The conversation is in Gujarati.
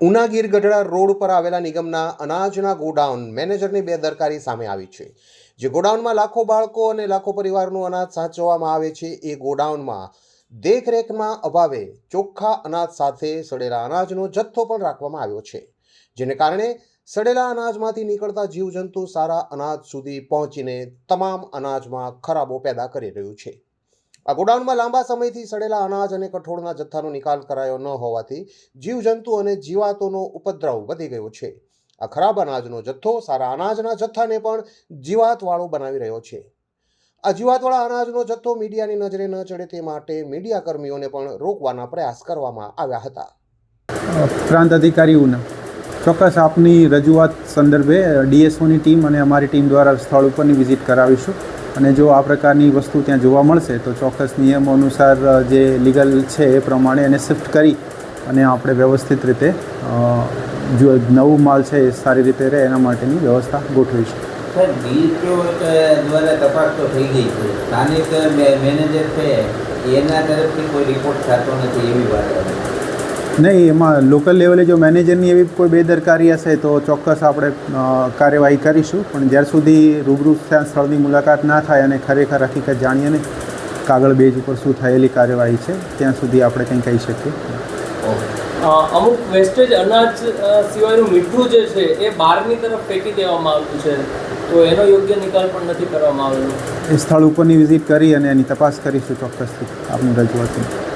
ઉનાગીર ગઢડા રોડ પર આવેલા નિગમના અનાજના ગોડાઉન મેનેજરની બેદરકારી સામે આવી છે. જે ગોડાઉનમાં લાખો બાળકો અને લાખો પરિવારનું અનાજ સાચવવામાં આવે છે, એ ગોડાઉનમાં દેખરેખમાં અભાવે ચોખ્ખા અનાજ સાથે સડેલા અનાજનો જથ્થો પણ રાખવામાં આવ્યો છે. જેને કારણે સડેલા અનાજમાંથી નીકળતા જીવજંતુ સારા અનાજ સુધી પહોંચીને તમામ અનાજમાં ખરાબો પેદા કરી રહ્યું છે. આ ગોડાઉનમાં લાંબા સમયથી સડેલા અનાજ અને કઠોળના જથ્થાનો નિકાલ કરાયો ન હોવાથી જીવજંતુ અને જીવાતોનો ઉપદ્રવ વધી ગયો છે. આ ખરાબ અનાજનો જથ્થો સારા અનાજના જથ્થાને પણ જીવાતવાળો બનાવી રહ્યો છે. આ જીવાતવાળા અનાજનો જથ્થો મીડિયાની નજરે ન ચડે તે માટે મીડિયા કર્મીઓને પણ રોકવાના પ્રયાસ કરવામાં આવ્યા હતા. પ્રાંત અધિકારી ચોક્કસ આપની રજૂઆત સંદર્ભે ડીએસઓની ટીમ અને અમારી ટીમ દ્વારા સ્થળ ઉપરની વિઝિટ કરાવીશું. અને જો આ પ્રકારની વસ્તુ ત્યાં જોવા મળશે, તો ચોક્કસ નિયમો અનુસાર જે લીગલ છે એ પ્રમાણે એને શિફ્ટ કરી અને આપણે વ્યવસ્થિત રીતે જો નવું માલ છે એ સારી રીતે રહે, એના માટેની વ્યવસ્થા ગોઠવીશું. દ્વારા તપાસ તો થઈ ગઈ છે. મેનેજર છે, એના તરફથી કોઈ રિપોર્ટ થતો નથી એવી વાત નહીં એમાં લોકલ લેવલે જો મેનેજરની એવી કોઈ બેદરકારી હશે તો ચોક્કસ આપણે કાર્યવાહી કરીશું. પણ જ્યાર સુધી રૂબરૂ ત્યાં સ્થળની મુલાકાત ના થાય અને ખરેખર હકીકત જાણીએ ને કાગળ બેજ ઉપર શું થયેલી કાર્યવાહી છે ત્યાં સુધી આપણે કંઈ કહી શકીએ. અમુક વેસ્ટેજ અનાજ સિવાયનું મીઠું જે છે એ બહારની તરફ ફેંકી દેવામાં આવ્યું છે. તો એનો યોગ્ય નિકાલ પણ નથી કરવામાં આવ્યો એ સ્થળ ઉપરની વિઝિટ કરી અને એની તપાસ કરીશું ચોક્કસથી. આપની રજૂઆતની